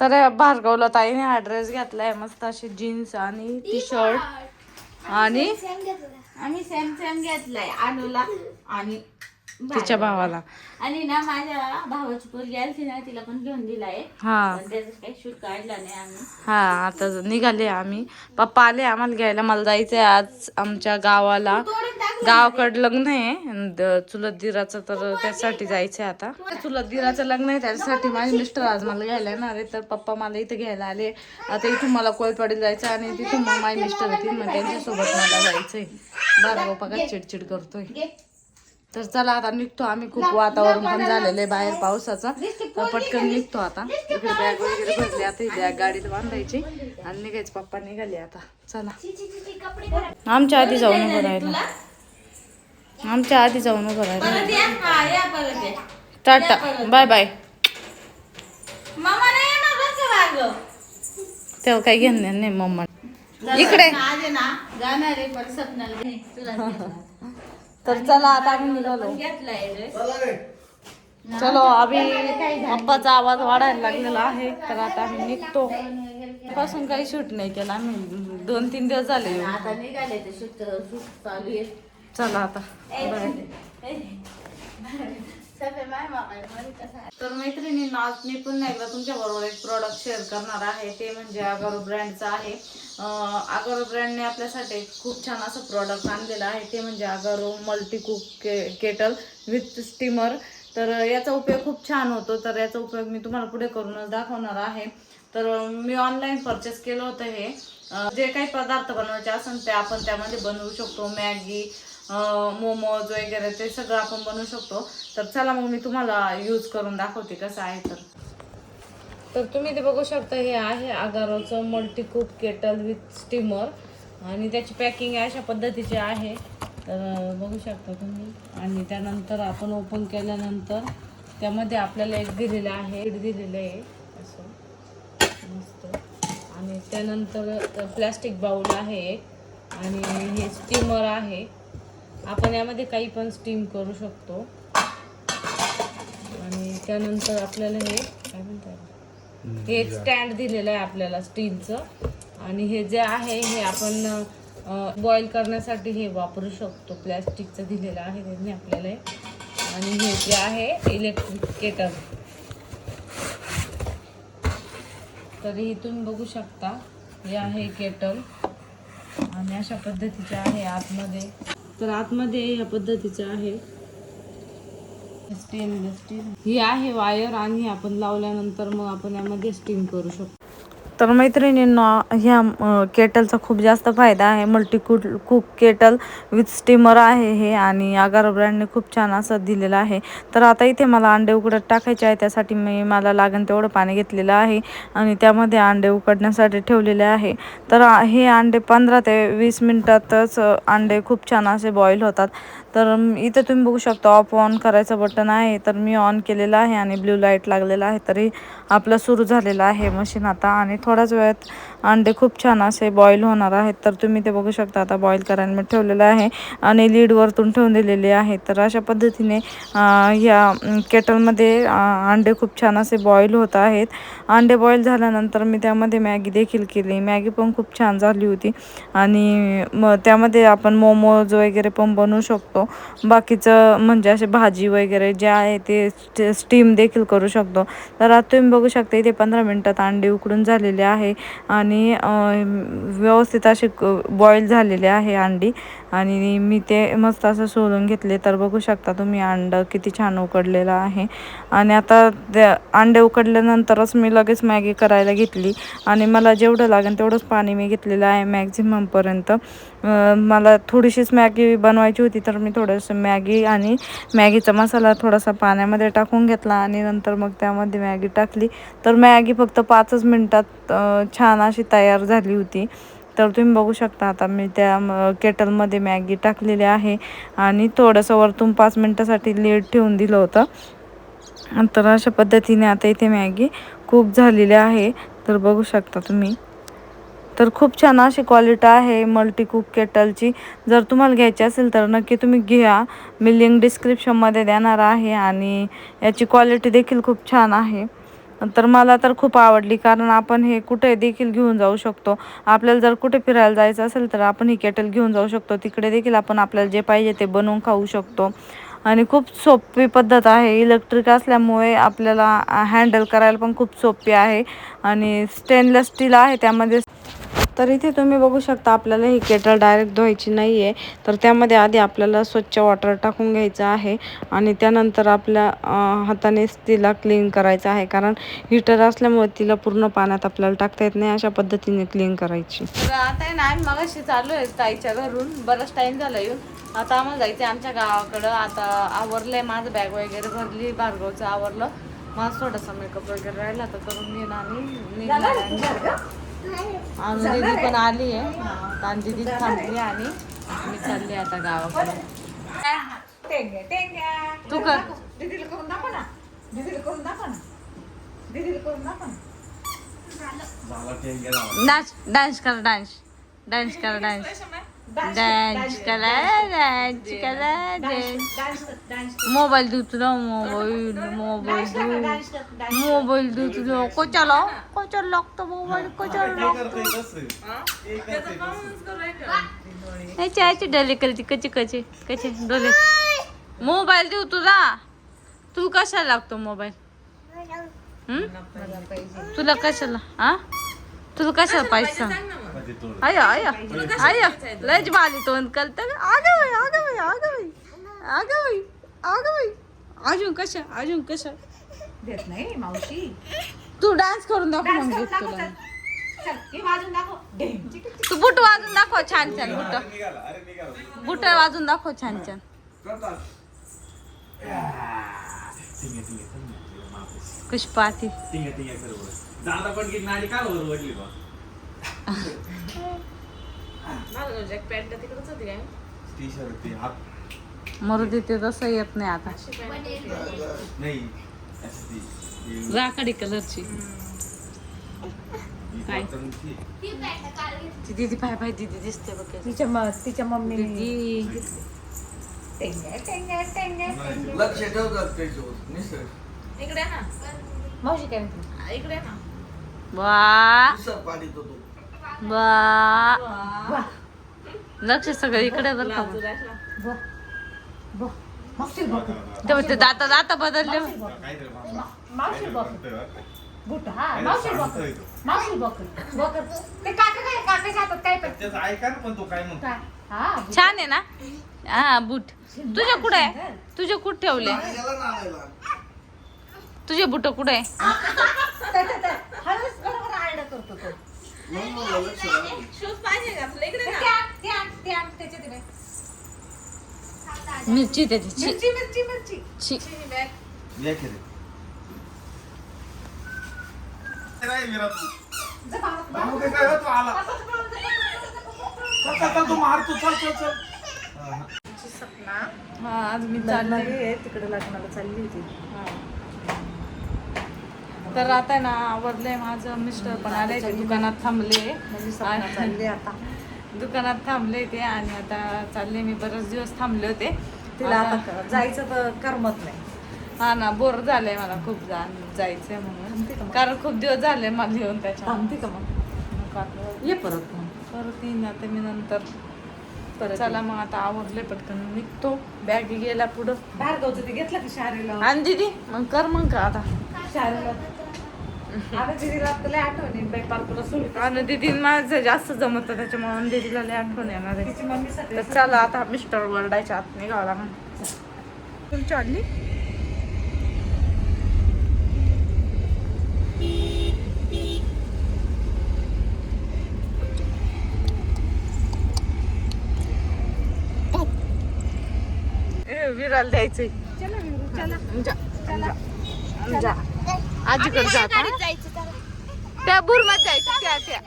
तर भार्गवला ताईने हा ड्रेस घेतलाय मस्त अशी जीन्स आणि टी शर्ट आणि? आम्ही सेम सेम घेतलाय. अनुला आणि तिच्या भावाला. आणि ना माझ्या भावाची पोरगी आली ना तिला पण घेऊन दिलाय. हा. त्याचं काही शूट काढला नाही आम्ही. हा आता निघाले आम्ही. पप्पा आले आम्हाला घ्यायला. मला जायचंय आज आमच्या गावाला. गावाकडं लग्न आहे. चुलत दिराचं तर त्यासाठी जायचंय आता. चुलत दिराचं लग्न आहे त्याच्यासाठी माझे मिस्टर आज मला घ्यायला येणार आहे तर पप्पा मला इथं घ्यायला आले. आता इथून मला कोळपाडीला जायचं आणि तिथून मग माझे मिस्टर येतील. मग त्यांच्यासोबत मला जायचंय. बारा पप्पा काय चिडचिड करतोय. तर चला आता निघतो आम्ही खूप वातावरण पण झालेलं आहे बाहेर पावसाचं. तर पटकन निघतो आता. इकडे बॅग वगैरे भरली आता ही बॅग गाडीत बांधायची. आणि निघायचं पप्पा निघाले आता. चला. आमच्या आधी जाऊन उभं राहिलं. आमच्या आधी जाऊन उभं राहिलं. टाटा. Bye bye. तेव्हा काही घेणं देणं नाही मम्मा. इकडे. ना तर चला आता आम्ही निघालो. चलो अभि पप्पाचा आवाज वाढायला लागलेला आहे तर आता आम्ही निघतो. पासून काही शूट नाही केला आम्ही दोन तीन दिवस झाले. येऊन. आता निघाले ते शूट शूट चालू आहे. चला आता. बाय. सगळे आहे? तर मैत्रिणी आज मी पुन्हा एकदा तुमच्या बरोबर एक प्रॉडक्ट शेअर करणार आहे. ते म्हणजे अगारो ब्रँडचं आहे. अगारो ब्रँडने आपल्यासाठी खूप छान असं प्रॉडक्ट आणलेलं आहे. ते म्हणजे अगारो मल्टी कुक के केटल विथ स्टीमर तर याचा उपयोग खूप छान होतो. तर याचा उपयोग मी तुम्हाला पुढे करूनच दाखवणार आहे. तर मी ऑनलाईन परचेस केलं होतं हे. जे काही पदार्थ बनवायचे असेल ते आपण त्यामध्ये बनवू शकतो. मॅगी मोमोज वगैरे ते सगळं आपण बनवू शकतो. तर चला मग मी तुम्हाला यूज करून दाखवते कसं आहे तर. तर तुम्ही ते बघू शकता हे आहे आगारोचं multi cook kettle with steamer आणि त्याची पॅकिंग अशा पद्धतीची आहे. तर बघू शकता तुम्ही. आणि त्यानंतर आपण ओपन केल्यानंतर त्यामध्ये आपल्याला एक दिलेलं आहे एक दिलेलं आहे. असं. मस्त. आणि त्यानंतर प्लॅस्टिक बाउल आहे एक. आणि हे स्टीमर आहे. आपण यामध्ये काही पण स्टीम करू शकतो. आणि त्यानंतर आपल्याला हे काय म्हणतात हे एक स्टँड दिलेलं आहे आपल्याला स्टीलचं आणि हे जे आहे हे आपण बॉईल करण्यासाठी हे वापरू शकतो. प्लॅस्टिकचं दिलेलं आहे त्यांनी आपल्याला. आणि हे जे आहे इलेक्ट्रिक केटल तर तुम्ही बघू शकता हे आहे केटल आणि अशा पद्धतीचे आहे आतमध्ये. तर आतमध्ये या पद्धतीचे आहे. स्टेनलेस स्टील ही आहे वायर आणि आपण लावल्यानंतर मग आपण यामध्ये स्टीम करू शकतो. तर मैत्रिणींना ह्या केटलचा खूप जास्त फायदा आहे. Multi cook cook kettle with steamer आहे हे आणि आगार ब्रँडने खूप छान असं दिलेलं आहे. तर आता इथे मला अंडे उकडत टाकायचे आहे. त्यासाठी मी मला लागेल तेवढं पाणी घेतलेलं आहे आणि त्यामध्ये अंडे उकडण्यासाठी ठेवलेले आहे. तर हे अंडे पंधरा ते वीस मिनटातच अंडे खूप छान असे बॉईल होतात. तर इथे तुम्ही बघू शकता ऑफ ऑन करायचं बटन आहे. तर मी ऑन केलेलं आहे आणि ब्ल्यू लाइट लागलेला आहे. तरी आपलं सुरू झालेलं आहे मशीन आता आणि थोड्याच वेळात अंडे खूप छान असे बॉईल होणार आहेत. तर तुम्ही ते बघू शकता आता बॉईल करायला मी ठेवलेलं आहे आणि लीड वरतून ठेवून दिलेली आहे. तर अशा पद्धतीने ह्या केटलमध्ये अंडे खूप छान असे बॉईल होत आहेत. अंडे बॉईल झाल्यानंतर मी त्यामध्ये मॅगी देखील केली. मॅगी पण खूप छान झाली होती. आणि मग त्यामध्ये आपण मोमोज वगैरे पण बनवू शकतो. बाकीचं म्हणजे असे भाजी वगैरे जे आहे ते स्टीम देखील करू शकतो. तर आता तुम्ही बघू शकता इथे पंधरा मिनटात अंडे उकडून झालेले आहे आणि व्यवस्थित असे बॉईल झालेले आहे अंडी. आणि मी ते मस्त असं सोलून घेतले. तर बघू शकता तुम्ही अंडं किती छान उकडलेलं आहे. आणि आता त्या अंडे उकडल्यानंतरच मी लगेच मॅगी करायला घेतली. आणि मला जेवढं लागेल तेवढंच पाणी मी घेतलेलं आहे मॅक्झिममपर्यंत मला थोडीशीच मॅगी बनवायची होती तर मी थोडंसं मॅगी आणि मॅगीचा मसाला थोडासा पाण्यामध्ये टाकून घेतला आणि नंतर मग त्यामध्ये मॅगी टाकली. तर मॅगी फक्त पाचच मिनटात छान अशी तयार झाली होती. तर तुम्ही बघू शकता आता मी त्या म- केटलमध्ये मॅगी टाकलेली आहे. आणि थोडंसं वरतून पाच मिनटासाठी लेट ठेवून दिलं होतं. तर अशा पद्धतीने आता इथे मॅगी खूप झालेली आहे. तर बघू शकता तुम्ही. तर खूप छान अशी क्वालिटी आहे मल्टी कुक केटलची जर तुम्हाला घ्यायची असेल तर नक्की तुम्ही घ्या. मी लिंक डिस्क्रिप्शनमध्ये देणार आहे आणि याची क्वालिटी देखील खूप छान आहे. तर मला तर खूप आवडली कारण आपण हे कुठे देखील घेऊन जाऊ शकतो. आपल्याला जर कुठे फिरायला जायचं असेल तर आपण ही केटल घेऊन जाऊ शकतो. तिकडे देखील आपण आपल्याला जे पाहिजे ते बनवून खाऊ शकतो. आणि खूप सोपी पद्धत आहे. इलेक्ट्रिक असल्यामुळे आपल्याला हँडल करायला पण खूप सोपी आहे. आणि स्टेनलेस स्टील आहे त्यामध्ये तर इथे तुम्ही बघू शकता आपल्याला ही केटल डायरेक्ट धुवायची नाही आहे तर त्यामध्ये आधी आपल्याला स्वच्छ वॉटर टाकून घ्यायचं आहे आणि त्यानंतर आपल्या हातानेच तिला क्लीन करायचं आहे. कारण हिटर असल्यामुळे तिला पूर्ण पाण्यात आपल्याला टाकता येत नाही अशा पद्धतीने क्लीन करायची. तर आता आहे ना आम्ही मगाशी चालू आहे ताईच्या घरून. बराच टाईम झाला येऊन. आता आम्हाला जायचं आमच्या गावाकडं. आता आवरलंय माझं बॅग वगैरे भरली भार्गवचं आवरलं. माझा थोडासा मेकअप वगैरे राहिला तर करून घेईन आणि निघणार आहे. आणि दीदी पण आली आहे. आणि दीदी थांबली आणि मी चालली आता गावाकडे. तू कर. डान्स डान्स कर डान्स. डान्स कर डान्स. डान्स करा डान्स करा डान्स मोबाईल देऊ तुला मोबाईल मोबाईल देऊ मोबाईल देऊ तुला कोचाला कोचाला लागतो मोबाईल कोचाला लागतो याची याची डोले करते कचे कचे कचे डोले. मोबाईल देऊ तुला. तू कशाला लागतो मोबाईल हम्म? तुला कशाला हा? तुला कशाला पाहिजे? सांग आय आय. आय. लयच बाली तोंड करत आग बाई आग बाई आग बाई. आग बाई आग बाई. अजून कशा अजून कशा? देत नाही मावशी. तू डान्स करून दाखव मग दाखव तुला. तू बुट वाजून दाखव छान छान बुट. बुट वाजून दाखव छान छान. कशी पाहते. जाता पण की नाडी का वर वडली बा. टी शर्ट ती हात मरू देते तसं येत नाही आता. नाही. अशी ती. राखाडी कलरची. ही काय? दिदी पाय पाय दिदी दिसते बघ. तिच्या म- तिच्या दिदी. टेंगे. लक्ष ठेवतात त्याच्यावर निसर्ग मावशी काय म्हणते? वा. निसर्ग पाडीत होतो. वा. लक्ष सगळं इकडे बरं का. तेव्हा ते दाता दाता बदलले. मावशी? बुट, हा, मावशी. मावशी. ते काका काय काय पण. त्याचं ऐका ना पण तो काय म्हणतो? हा. छान आहे ना? हा बूट. तुझे कुठे आहे? तुझे कुठे ठेवले? तुझे बुट कुठे आहे. हळूच आरडा करतो तो. आहे. मिरची त्याची छी, मिरची मिरची मिरची छी. या की रे. काय विरा तू? जा बाबा. बाबू काय काय तू आला चल, चल, चल, तू मार तू चल चल चल हा आज मी चालले ये, तिकडे लग्नाला चालली होती तर आता ना आवडलंय माझं. मिस्टर पण आले ते दुकानात थांबले. म्हणजे चालली आता. दुकानात थांबले ते आणि आता चालले मी. बरेच दिवस थांबले होते. तिला आता- जायचं तर करमत नाही. हा ना बोर झालंय मला खूप जा- जायचंय म्हणून? कारण खूप दिवस झाले मला येऊन त्याच्या थांबते का मग? ये परत मग. परत येईन आता मी नंतर. परत चला मग आता आवडले पटकन निघतो. बॅग गेला पुढं. भार्गवचं ते घेतलं की शारीला आणि दिदी मग कर मग का आता. शारीला दिदी माझं जास्त जमत त्याच्यामुळे दिदीला लय आठवण येणार आहे. तर चला आता मिस्टर वरडायच्या आत निघावं लागेल. तुमची ए, विराला द्यायचंय. जा, जा, जा. आजीकडे जाता त्या बुरमात जायचं त्या त्या.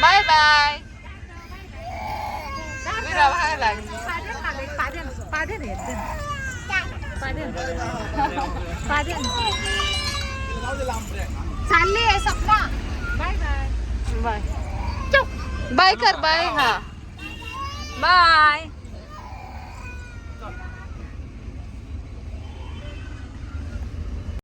Bye bye. चालली Sapna. Bye bye bye. Bye कर बाय हा. बाय.